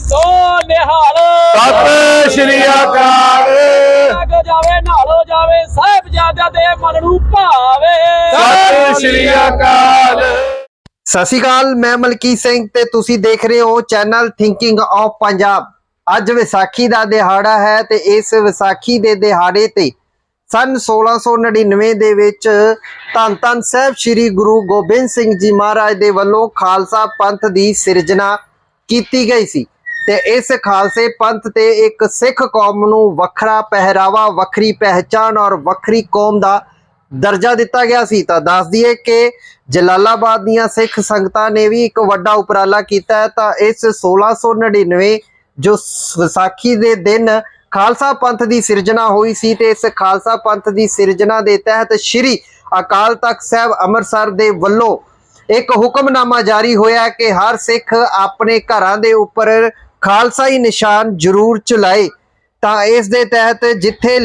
ਸੋ ਨਿਹਾਲ। ਸਤਿ ਸ਼੍ਰੀ ਅਕਾਲ। ਲੱਗ ਜਾਵੇ ਨਾਲੋ ਜਾਵੇ ਸਾਹਿਬਜ਼ਾਦਿਆਂ ਦੇ ਮਨ ਨੂੰ ਭਾਵੇ। ਸਤਿ ਸ਼੍ਰੀ ਅਕਾਲ। ਸਤਿ ਸ਼੍ਰੀ ਅਕਾਲ ਮੈਂ ਮਲਕੀਤ ਸਿੰਘ ਤੇ ਤੁਸੀਂ ਦੇਖ ਰਹੇ ਹੋ ਚੈਨਲ ਥਿੰਕਿੰਗ ਆਫ ਪੰਜਾਬ ਅੱਜ ਵਿਸਾਖੀ ਦਾ ਦਿਹਾੜਾ ਹੈ ਤੇ ਇਸ ਵਿਸਾਖੀ ਦੇ ਦਿਹਾੜੇ ਤੇ ਸਨ 1699 ਦੇ ਵਿੱਚ ਧੰਨ ਧੰਨ ਸਾਹਿਬ ਸ੍ਰੀ ਗੁਰੂ ਗੋਬਿੰਦ ਸਿੰਘ ਜੀ ਮਹਾਰਾਜ ਦੇ ਵੱਲੋਂ ਖਾਲਸਾ ਪੰਥ ਦੀ ਸਿਰਜਣਾ ਕੀਤੀ ਗਈ ਸੀ। ਤੇ ਇਸ ਖਾਲਸੇ ਪੰਥ ਤੇ ਇੱਕ ਸਿੱਖ ਕੌਮ ਨੂੰ ਵੱਖਰਾ ਪਹਿਰਾਵਾ, ਵੱਖਰੀ ਪਹਿਚਾਨ ਔਰ ਵੱਖਰੀ ਕੌਮ ਦਾ ਦਰਜਾ ਦਿੱਤਾ ਗਿਆ ਸੀ। ਤਾਂ ਦੱਸ ਦਈਏ ਕਿ ਜਲਾਲਾਬਾਦ ਦੀਆਂ ਸਿੱਖ ਸੰਗਤਾਂ ਨੇ ਵੀ ਇੱਕ ਵੱਡਾ ਉਪਰਾਲਾ ਕੀਤਾ ਹੈ। ਤਾਂ ਇਸ 1699 ਜੋ ਵਿਸਾਖੀ ਦੇ ਦਿਨ ਖਾਲਸਾ ਪੰਥ ਦੀ ਸਿਰਜਣਾ ਹੋਈ ਸੀ ਤੇ ਇਸ ਖਾਲਸਾ ਪੰਥ ਦੀ ਸਿਰਜਣਾ ਦੇ ਤਹਿਤ ਸ੍ਰੀ ਅਕਾਲ ਤਖਤ ਸਾਹਿਬ ਅੰਮ੍ਰਿਤਸਰ ਦੇ ਵੱਲੋਂ ਇੱਕ ਹੁਕਮਨਾਮਾ ਜਾਰੀ ਹੋਇਆ ਕਿ ਹਰ ਸਿੱਖ ਆਪਣੇ ਘਰਾਂ ਦੇ ਉੱਪਰ ਖਾਲਸਾਈ ਨਿਸ਼ਾਨ ਜ਼ਰੂਰ ਚਲਾਏ। ਤਾਂ ਇਸ ਦੇ ਤਹਿਤ ਜਿੱਥੇ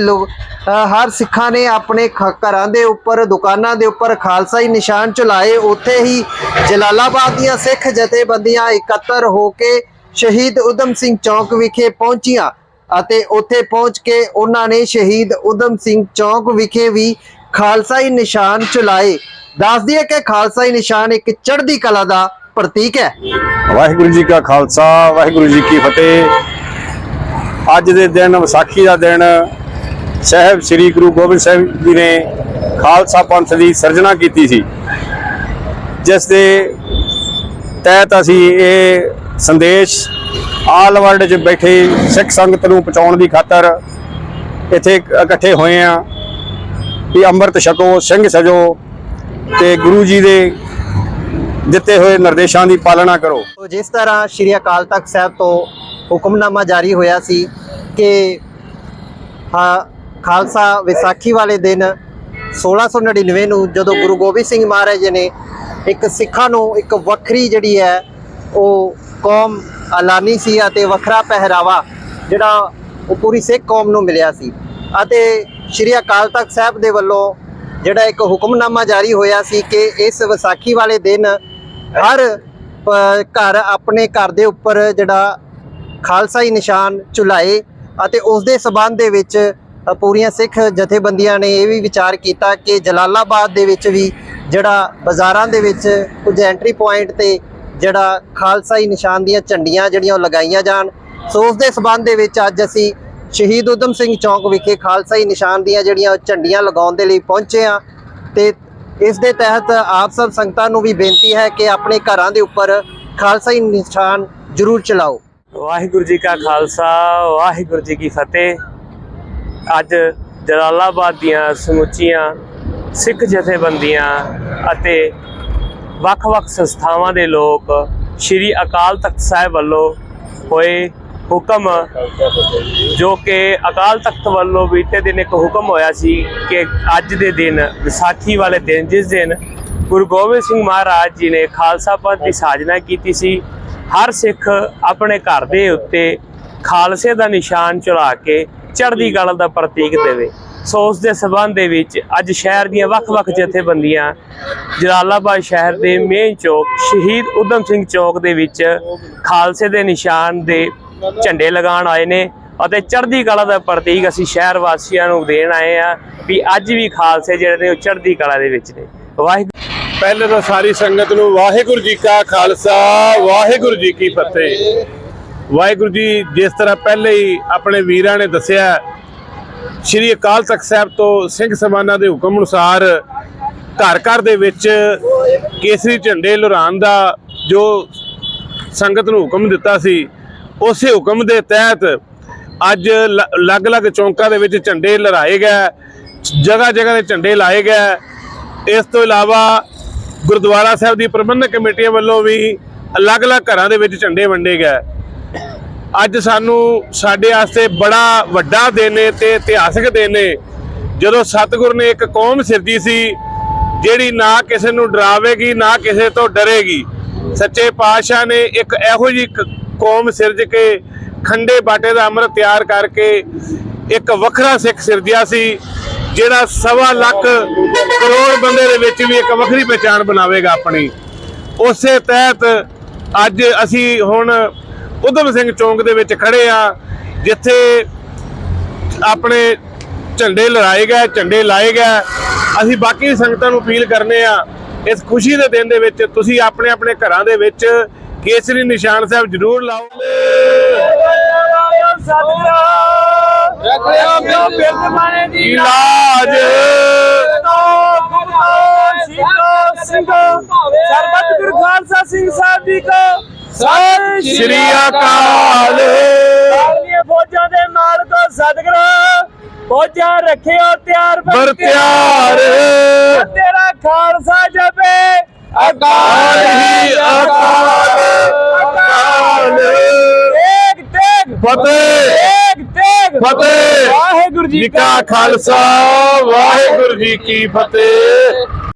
ਹਰ ਸਿੱਖਾਂ ਨੇ ਆਪਣੇ ਘਰਾਂ ਦੇ ਉੱਪਰ, ਦੁਕਾਨਾਂ ਦੇ ਉੱਪਰ ਖਾਲਸਾਈ ਨਿਸ਼ਾਨ ਚਲਾਏ, ਉੱਥੇ ਹੀ ਜਲਾਲਾਬਾਦ ਦੀਆਂ ਸਿੱਖ ਜਥੇਬੰਦੀਆਂ ਇਕੱਤਰ ਹੋ ਕੇ ਸ਼ਹੀਦ ਉਦਮ ਸਿੰਘ ਚੌਕ ਵਿਖੇ ਪਹੁੰਚੀਆਂ ਅਤੇ ਉੱਥੇ ਪਹੁੰਚ ਕੇ ਉਹਨਾਂ ਨੇ ਸ਼ਹੀਦ ਉਦਮ ਸਿੰਘ ਚੌਕ ਵਿਖੇ ਵੀ ਖਾਲਸਾਈ ਨਿਸ਼ਾਨ ਚਲਾਏ। ਦੱਸਦੀ ਹੈ ਕਿ ਖਾਲਸਾਈ ਨਿਸ਼ਾਨ ਇੱਕ ਚੜ੍ਹਦੀ ਕਲਾ ਦਾ ਪ੍ਰਤੀਕ ਹੈ। ਵਾਹਿਗੁਰੂ ਜੀ ਕਾ ਖਾਲਸਾ, ਵਾਹਿਗੁਰੂ ਜੀ ਕੀ ਫਤਿਹ। ਅੱਜ ਦੇ ਦਿਨ, ਵਿਸਾਖੀ ਦਾ ਦਿਨ, ਸਾਹਿਬ ਸ੍ਰੀ ਗੁਰੂ ਗੋਬਿੰਦ ਸਾਹਿਬ ਜੀ ਨੇ ਖਾਲਸਾ ਪੰਥ ਦੀ ਸਿਰਜਣਾ ਕੀਤੀ ਸੀ। ਜਿਸ ਦੇ ਤਹਿਤ ਅਸੀਂ ਇਹ ਸੰਦੇਸ਼ ਆਲ ਵਰਲਡ 'ਚ ਬੈਠੇ ਸਿੱਖ ਸੰਗਤ ਨੂੰ ਪਹੁੰਚਾਉਣ ਦੀ ਖਾਤਰ ਇੱਥੇ ਇਕੱਠੇ ਹੋਏ ਆ ਵੀ ਅੰਮ੍ਰਿਤ ਛਕੋ, ਸਿੰਘ ਸਜੋ ਤੇ ਗੁਰੂ ਜੀ ਦੇ ਦਿੱਤੇ ਹੋਏ ਨਿਰਦੇਸ਼ਾਂ ਦੀ ਪਾਲਣਾ ਕਰੋ। ਤੋ ਜਿਸ ਤਰ੍ਹਾਂ ਸ਼੍ਰੀ ਅਕਾਲ ਤਖਤ ਸਾਹਿਬ ਤੋਂ ਹੁਕਮਨਾਮਾ ਜਾਰੀ ਹੋਇਆ ਸੀ ਕਿ, ਹਾਂ, ਖਾਲਸਾ ਵਿਸਾਖੀ ਵਾਲੇ ਦਿਨ 1699 ਨੂੰ ਜਦੋਂ ਗੁਰੂ ਗੋਬਿੰਦ ਸਿੰਘ ਮਹਾਰਾਜ ਜੀ ਨੇ ਇੱਕ ਸਿੱਖਾਂ ਨੂੰ ਇੱਕ ਵੱਖਰੀ ਜਿਹੜੀ ਹੈ, ਉਹ ਕੌਮ ਐਲਾਨੀ ਸੀ ਅਤੇ ਵੱਖਰਾ ਪਹਿਰਾਵਾ ਜਿਹੜਾ ਉਹ ਪੂਰੀ ਸਿੱਖ ਕੌਮ ਨੂੰ ਮਿਲਿਆ ਸੀ ਅਤੇ ਸ਼੍ਰੀ ਅਕਾਲ ਤਖਤ ਸਾਹਿਬ ਦੇ ਵੱਲੋਂ ਜਿਹੜਾ ਇੱਕ ਹੁਕਮਨਾਮਾ ਜਾਰੀ ਹੋਇਆ ਸੀ ਕਿ ਇਸ ਵਿਸਾਖੀ ਵਾਲੇ ਦਿਨ ਹਰ ਘਰ ਆਪਣੇ ਘਰ ਦੇ ਉੱਪਰ ਜਿਹੜਾ ਖਾਲਸਾਈ ਨਿਸ਼ਾਨ ਝੁਲਾਏ ਅਤੇ ਉਸ ਦੇ ਸਬੰਧ ਦੇ ਵਿੱਚ ਪੂਰੀਆਂ ਸਿੱਖ ਜਥੇਬੰਦੀਆਂ ਨੇ ਇਹ ਵੀ ਵਿਚਾਰ ਕੀਤਾ ਕਿ ਜਲਾਲਾਬਾਦ ਦੇ ਵਿੱਚ ਵੀ ਜਿਹੜਾ ਬਾਜ਼ਾਰਾਂ ਦੇ ਵਿੱਚ ਕੁਝ ਐਂਟਰੀ ਪੁਆਇੰਟ ਤੇ ਜਿਹੜਾ ਖਾਲਸਾਈ ਨਿਸ਼ਾਨ ਦੀਆਂ ਝੰਡੀਆਂ ਜਿਹੜੀਆਂ ਉਹ ਲਗਾਈਆਂ ਜਾਣ। ਸੋ ਉਸ ਦੇ ਸਬੰਧ ਦੇ ਵਿੱਚ ਅੱਜ ਅਸੀਂ ਸ਼ਹੀਦ ਉਦਮ ਸਿੰਘ ਚੌਂਕ ਵਿਖੇ ਖਾਲਸਾਈ ਨਿਸ਼ਾਨ ਦੀਆਂ ਜਿਹੜੀਆਂ ਉਹ ਝੰਡੀਆਂ ਲਗਾਉਣ ਦੇ ਲਈ ਪਹੁੰਚੇ ਆ ਤੇ ਇਸ ਦੇ ਤਹਿਤ ਆਪ ਸਭ ਸੰਗਤਾਂ ਨੂੰ ਵੀ ਬੇਨਤੀ ਹੈ ਕਿ ਆਪਣੇ ਘਰਾਂ ਦੇ ਉੱਪਰ ਖਾਲਸਾਈ ਨਿਸ਼ਾਨ ਜ਼ਰੂਰ ਚਲਾਓ। ਵਾਹਿਗੁਰੂ ਜੀ ਕਾ ਖਾਲਸਾ, ਵਾਹਿਗੁਰੂ ਜੀ ਕੀ ਫਤਿਹ। ਅੱਜ ਜਲਾਲਾਬਾਦ ਦੀਆਂ ਸਮੁੱਚੀਆਂ ਸਿੱਖ ਜਥੇਬੰਦੀਆਂ ਅਤੇ ਵੱਖ-ਵੱਖ ਸੰਸਥਾਵਾਂ ਦੇ ਲੋਕ ਸ੍ਰੀ ਅਕਾਲ ਤਖਤ ਸਾਹਿਬ ਵੱਲੋਂ ਹੋਏ ਹੁਕਮ ਜੋ ਕਿ ਅਕਾਲ ਤਖਤ ਵੱਲੋਂ ਬੀਤੇ ਦਿਨ ਇੱਕ ਹੁਕਮ ਹੋਇਆ ਸੀ ਕਿ ਅੱਜ ਦੇ ਦਿਨ, ਵਿਸਾਖੀ ਵਾਲੇ ਦਿਨ, ਜਿਸ ਦਿਨ ਗੁਰੂ ਗੋਬਿੰਦ ਸਿੰਘ ਮਹਾਰਾਜ ਜੀ ਨੇ ਖਾਲਸਾ ਪੰਥ ਦੀ ਸਾਜਨਾ ਕੀਤੀ ਸੀ, ਹਰ ਸਿੱਖ ਆਪਣੇ ਘਰ ਦੇ ਉੱਤੇ ਖਾਲਸੇ ਦਾ ਨਿਸ਼ਾਨ ਚੜਾ ਕੇ ਚੜ੍ਹਦੀ ਕਲਾ ਦਾ ਪ੍ਰਤੀਕ ਦੇਵੇ। ਸੋ ਉਸ ਦੇ ਸਬੰਧ ਦੇ ਵਿੱਚ ਅੱਜ ਸ਼ਹਿਰ ਦੀਆਂ ਵੱਖ-ਵੱਖ ਜਥੇਬੰਦੀਆਂ, ਜਲਾਲਾਬਾਦ ਸ਼ਹਿਰ ਦੇ ਮੇਨ ਚੌਕ, ਸ਼ਹੀਦ ਉਦਮ ਸਿੰਘ ਚੌਕ ਦੇ ਵਿੱਚ ਖਾਲਸੇ ਦੇ ਨਿਸ਼ਾਨ ਦੇ ਝੰਡੇ ਲਗਾਉਣ ਆਏ ਨੇ ਅਤੇ ਚੜ੍ਹਦੀ ਕਲਾ ਦਾ ਪ੍ਰਤੀਕ ਅਸੀਂ ਸ਼ਹਿਰ ਵਾਸੀਆਂ ਨੂੰ ਦੇਣ ਆਏ ਆ ਵੀ ਅੱਜ ਵੀ ਖਾਲਸੇ ਜਿਹੜੇ ਨੇ ਉਹ ਚੜ੍ਹਦੀ ਕਲਾ ਦੇ ਵਿੱਚ ਨੇ। ਵਾਹਿਗੁਰੂ ਪਹਿਲੇ ਤਾਂ ਸਾਰੀ ਸੰਗਤ ਨੂੰ ਵਾਹਿਗੁਰੂ ਜੀ ਕਾ ਖਾਲਸਾ, ਵਾਹਿਗੁਰੂ ਜੀ ਕੀ ਫਤਿਹ। ਵਾਹਿਗੁਰੂ ਜੀ ਜਿਸ ਤਰ੍ਹਾਂ ਪਹਿਲੇ ਹੀ ਆਪਣੇ ਵੀਰਾਂ ਨੇ ਦੱਸਿਆ, ਸ਼੍ਰੀ ਅਕਾਲ ਤਖਤ ਸਾਹਿਬ ਤੋਂ ਸਿੰਘ ਸਮਾਨਾਂ ਦੇ ਹੁਕਮ ਅਨੁਸਾਰ ਘਰ ਘਰ ਦੇ ਵਿੱਚ ਕੇਸਰੀ ਝੰਡੇ ਲਹਿਰਾਉਣ ਦਾ ਜੋ ਸੰਗਤ ਨੂੰ ਹੁਕਮ ਦਿੱਤਾ ਸੀ ਉਸੇ ਹੁਕਮ ਦੇ ਤਹਿਤ ਅੱਜ ਲ- ਅਲੱਗ-ਅਲੱਗ ਚੌਂਕਾਂ ਦੇ ਵਿੱਚ ਝੰਡੇ ਲਹਿਰਾਏ ਗਏ ਜਗ੍ਹਾ ਜਗ੍ਹਾ ਤੇ ਝੰਡੇ ਲਾਏ ਗਏ। ਇਸ ਤੋਂ ਇਲਾਵਾ ਗੁਰਦੁਆਰਾ ਸਾਹਿਬ ਦੀ ਪ੍ਰਬੰਧਕ ਕਮੇਟੀਆਂ ਵੱਲੋਂ ਵੀ ਅਲੱਗ-ਅਲੱਗ ਘਰਾਂ ਦੇ ਵਿੱਚ ਝੰਡੇ ਵੰਡੇ ਗਏ। ਅੱਜ ਸਾਨੂੰ ਸਾਡੇ ਵਾਸਤੇ ਬੜਾ ਵੱਡਾ ਦਿਨ ਹੈ ਤੇ ਇਤਿਹਾਸਕ ਦਿਨ ਹੈ ਜਦੋਂ ਸਤਿਗੁਰ ਨੇ ਇੱਕ ਕੌਮ ਸਿਰਜੀ ਸੀ, ਜਿਹੜੀ ਨਾ ਕਿਸੇ ਨੂੰ ਡਰਾਵੇਗੀ, ਨਾ ਕਿਸੇ ਤੋਂ ਡਰੇਗੀ। ਸੱਚੇ ਪਾਤਸ਼ਾਹ ਨੇ ਇੱਕ ਇਹੋ ਜਿਹੀ ਕੌਮ ਸਿਰਜ ਕੇ ਖੰਡੇ ਬਾਟੇ ਦਾ ਅੰਮ੍ਰਿਤ ਤਿਆਰ ਕਰਕੇ ਇੱਕ ਵੱਖਰਾ ਸਿੱਖ ਸਿਰਜਿਆ ਸੀ, ਜਿਹੜਾ ਸਵਾ ਲੱਖ ਕਰੋੜ ਬੰਦੇ ਦੇ ਵਿੱਚ ਵੀ ਇੱਕ ਵੱਖਰੀ ਪਛਾਣ ਬਣਾਵੇਗਾ ਆਪਣੀ। ਉਸੇ ਤਹਿਤ ਅੱਜ ਅਸੀਂ ਹੁਣ ਉਧਮ ਸਿੰਘ ਚੌਂਕ ਦੇ ਵਿੱਚ ਖੜੇ ਆ, ਜਿੱਥੇ ਆਪਣੇ ਝੰਡੇ ਲੜਾਏ ਗਏ, ਝੰਡੇ ਲਾਏ ਗਏ। ਅਸੀਂ ਬਾਕੀ ਸੰਗਤਾਂ ਨੂੰ ਅਪੀਲ ਕਰਨੇ ਆ, ਇਸ ਖੁਸ਼ੀ ਦੇ ਦਿਨ ਦੇ ਵਿੱਚ ਤੁਸੀਂ ਆਪਣੇ ਆਪਣੇ ਘਰਾਂ ਦੇ ਵਿੱਚ ਕੇਸਰੀ ਨਿਸ਼ਾਨ ਸਾਹਿਬ ਜ਼ਰੂਰ ਲਾਓ। ਰੱਖਿਆ ਪਿਓ ਬਿਰਦ ਮਾਣੇ ਦੀ ਇਲਾਜ। ਸਰਬੱਤ ਗੁਰੂ ਖਾਲਸਾ ਸਿੰਘ ਸਾਹਿਬ ਜੀ ਕੋ ਸਤਿ ਸ਼੍ਰੀ ਅਕਾਲ। ਫੌਜਾਂ ਦੇ ਨਾਲ ਸਤਿਗੁਰੂ ਫੌਜਾਂ ਰੱਖਿਓ ਤਿਆਰ ਬਰ ਤਿਆਰ ਤੇਰਾ ਖਾਲਸਾ ਜਪੇ। ਅਕਾਲ ਹੀ ਅਕਾਲ। ਫਤਿਹ। ਤੇਗ ਫਤਿਹ। ਵਾਹਿਗੁਰੂ ਜੀ ਕਾ ਖਾਲਸਾ। ਵਾਹਿਗੁਰੂ ਜੀ ਕੀ ਫਤਿਹ।